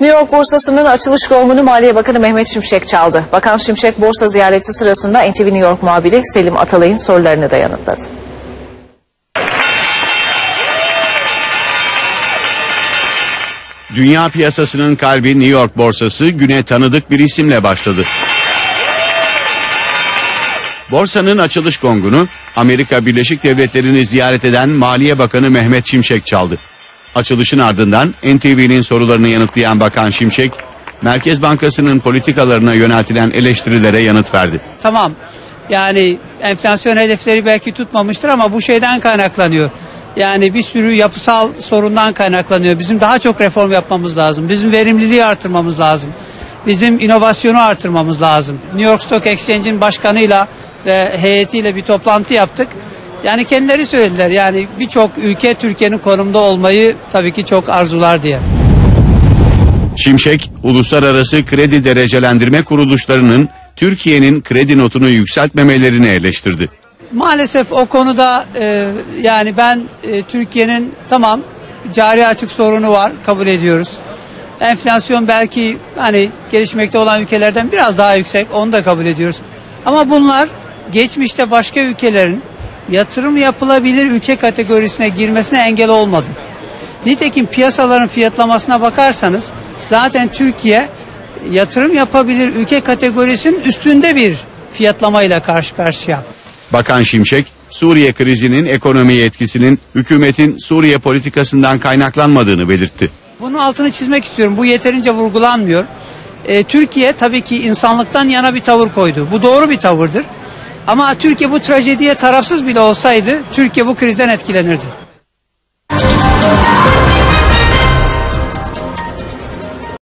New York borsasının açılış gongunu Maliye Bakanı Mehmet Şimşek çaldı. Bakan Şimşek borsa ziyareti sırasında NTV New York muhabiri Selim Atalay'ın sorularını da yanıtladı. Dünya piyasasının kalbi New York borsası güne tanıdık bir isimle başladı. Borsanın açılış gongunu Amerika Birleşik Devletleri'ni ziyaret eden Maliye Bakanı Mehmet Şimşek çaldı. Açılışın ardından NTV'nin sorularını yanıtlayan Bakan Şimşek, Merkez Bankası'nın politikalarına yöneltilen eleştirilere yanıt verdi. Tamam yani enflasyon hedefleri belki tutmamıştır ama bu şeyden kaynaklanıyor. Yani bir sürü yapısal sorundan kaynaklanıyor. Bizim daha çok reform yapmamız lazım. Bizim verimliliği artırmamız lazım. Bizim inovasyonu artırmamız lazım. New York Stock Exchange'in başkanıyla ve heyetiyle bir toplantı yaptık. Yani kendileri söylediler. Yani birçok ülke Türkiye'nin konumda olmayı tabii ki çok arzular diye. Şimşek, uluslararası kredi derecelendirme kuruluşlarının Türkiye'nin kredi notunu yükseltmemelerini eleştirdi. Maalesef o konuda e, yani ben e, Türkiye'nin tamam cari açık sorunu var kabul ediyoruz. Enflasyon belki hani gelişmekte olan ülkelerden biraz daha yüksek onu da kabul ediyoruz. Ama bunlar geçmişte başka ülkelerin yatırım yapılabilir ülke kategorisine girmesine engel olmadı. Nitekim piyasaların fiyatlamasına bakarsanız zaten Türkiye yatırım yapabilir ülke kategorisinin üstünde bir fiyatlamayla karşı karşıya. Bakan Şimşek, Suriye krizinin ekonomiye etkisinin hükümetin Suriye politikasından kaynaklanmadığını belirtti. Bunun altını çizmek istiyorum. Bu yeterince vurgulanmıyor. Ee, Türkiye tabii ki insanlıktan yana bir tavır koydu. Bu doğru bir tavırdır. Ama Türkiye bu trajediye tarafsız bile olsaydı Türkiye bu krizden etkilenirdi.